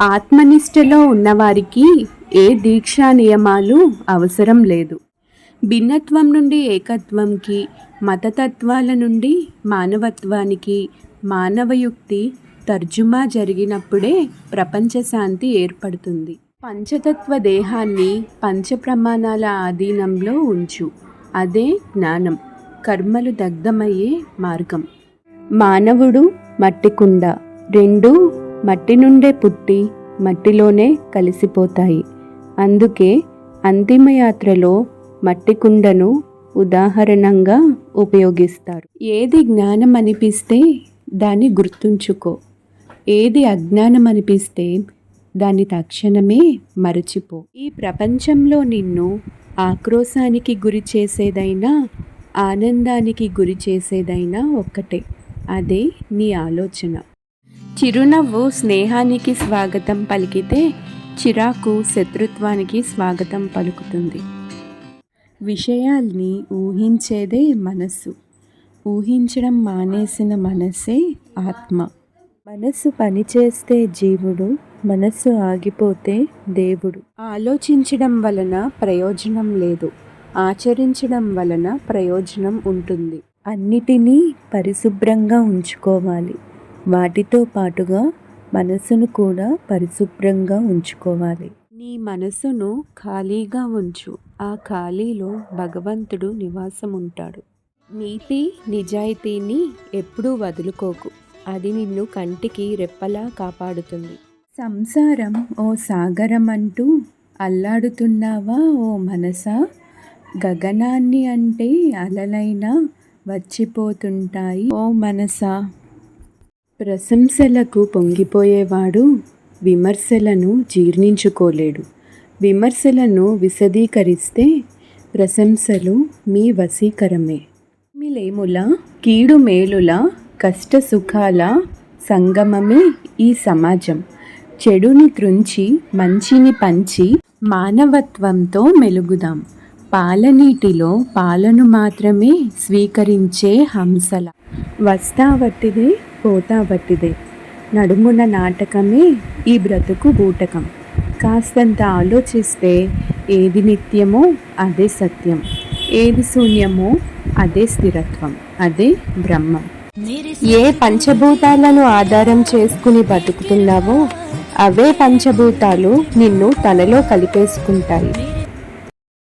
ఆత్మనిష్టలో ఉన్నవారికి ఏ దీక్షా నియమాలు అవసరం లేదు. భిన్నత్వం నుండి ఏకత్వంకి మతతత్వాల నుండి మానవత్వానికి మానవయుక్తి తర్జుమా జరిగినప్పుడే ప్రపంచ శాంతి ఏర్పడుతుంది. పంచతత్వ దేహాన్ని పంచ ప్రమాణాల ఆధీనంలో ఉంచు. అదే జ్ఞానం కర్మలు దగ్ధమయ్యే మార్గం. మానవుడు మట్టి కుండ రెండు మట్టి నుండే పుట్టి మట్టిలోనే కలిసిపోతాయి. అందుకే అంతిమయాత్రలో మట్టి కుండను ఉదాహరణంగా ఉపయోగిస్తారు. ఏది జ్ఞానం అనిపిస్తే దాన్ని గుర్తుంచుకో. ఏది అజ్ఞానం అనిపిస్తే దాన్ని తక్షణమే మరచిపో. ఈ ప్రపంచంలో నిన్ను ఆక్రోశానికి గురి చేసేదైనా ఆనందానికి గురి చేసేదైనా ఒక్కటే. అదే నీ ఆలోచన. చిరునవ్వు స్నేహానికి స్వాగతం పలికితే చిరాకు శత్రుత్వానికి స్వాగతం పలుకుతుంది. విషయాల్ని ఊహించేదే మనస్సు. ఊహించడం మానేసిన మనస్సే ఆత్మ. మనస్సు పనిచేస్తే జీవుడు మనస్సు ఆగిపోతే దేవుడు. ఆలోచించడం వలన ప్రయోజనం లేదు. ఆచరించడం వలన ప్రయోజనం ఉంటుంది. అన్నిటినీ పరిశుభ్రంగా ఉంచుకోవాలి. వాటితో పాటుగా మనసును కూడా పరిశుభ్రంగా ఉంచుకోవాలి. నీ మనసును ఖాళీగా ఉంచు. ఆ ఖాళీలో భగవంతుడు నివాసం ఉంటాడు నీతి నిజాయితీని ఎప్పుడూ వదులుకోకు. అది నిన్ను కంటికి రెప్పలా కాపాడుతుంది. సంసారం ఓ సాగరం అంటూ అల్లాడుతున్నావా ఓ మనసా? గగనాన్ని అంటే అలలైనా వచ్చిపోతుంటాయి. ఓ మనసా ప్రశంసలకు పొంగిపోయేవాడు విమర్శలను జీర్ణించుకోలేడు. విమర్శలను విశదీకరిస్తే ప్రశంసలు మీ వశీకరమే. మిలేముల కీడు మేలుల కష్ట సుఖాల సంగమమే ఈ సమాజం. చెడుని త్రుంచి మంచిని పంచి మానవత్వంతో మెలుగుదాం. పాలనీటిలో పాలను మాత్రమే స్వీకరించే హంసల వస్తా వట్టిదే పోతా వట్టిదే. నడుమున నాటకమే ఈ బ్రతుకు బూటకం. కాస్తంత ఆలోచిస్తే ఏది నిత్యమో అదే సత్యం. ఏది శూన్యమో అదే స్థిరత్వం అదే బ్రహ్మం. ఏ పంచభూతాలను ఆధారం చేసుకుని బతుకుతున్నావో అవే పంచభూతాలు నిన్ను తనలో కలిపేసుకుంటాయి.